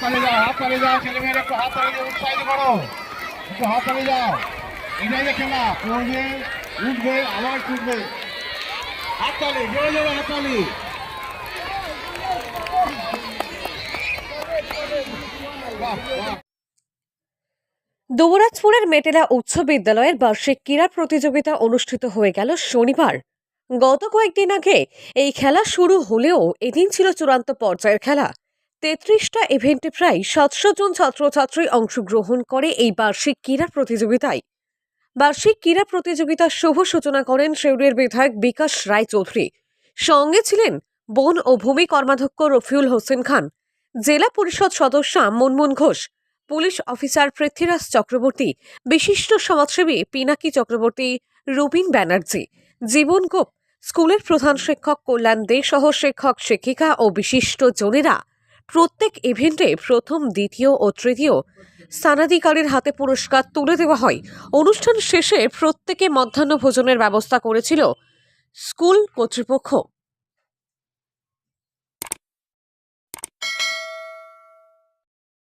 তালি যাও হাত যাও একটু হাত উৎসাহিত করো। একটু হাত যাও এটাই যে খেলা, পড়বে, উঠবে, আবার জোরে জোরে দুবরাজপুরের মেটেলা উচ্চ বিদ্যালয়ের বার্ষিক ক্রীড়া প্রতিযোগিতা অনুষ্ঠিত হয়ে গেল শনিবার। গত কয়েকদিন আগে এই খেলা শুরু হলেও এদিন ছিল চূড়ান্ত পর্যায়ের খেলা। তেত্রিশটা ইভেন্টে প্রায় সাতশো জন ছাত্রছাত্রী অংশগ্রহণ করে এই বার্ষিক ক্রীড়া প্রতিযোগিতায়। বার্ষিক ক্রীড়া প্রতিযোগিতার শুভ সূচনা করেন শেউরের বিধায়ক বিকাশ রায়চৌধুরী। সঙ্গে ছিলেন বন ও ভূমি কর্মাধ্যক্ষ রফিউল হোসেন খান, জেলা পরিষদ সদস্য মনমোহন ঘোষ, পুলিশ অফিসার পৃথ্বীরাজ চক্রবর্তী, বিশিষ্ট সমাজসেবী পিনাকি চক্রবর্তী, রুবিন ব্যানার্জি, জীবন গোপ স্কুলের প্রধান শিক্ষক কল্যাণ দে সহ শিক্ষক, শিক্ষিকা ও বিশিষ্ট জনেরা প্রত্যেক ইভেন্টে প্রথম, দ্বিতীয় ও তৃতীয় স্থানাধিকারীর হাতে পুরস্কার তুলে দেওয়া হয়। অনুষ্ঠান শেষে প্রত্যেকে মধ্যাহ্ন ভোজনের ব্যবস্থা করেছিল স্কুল কর্তৃপক্ষ।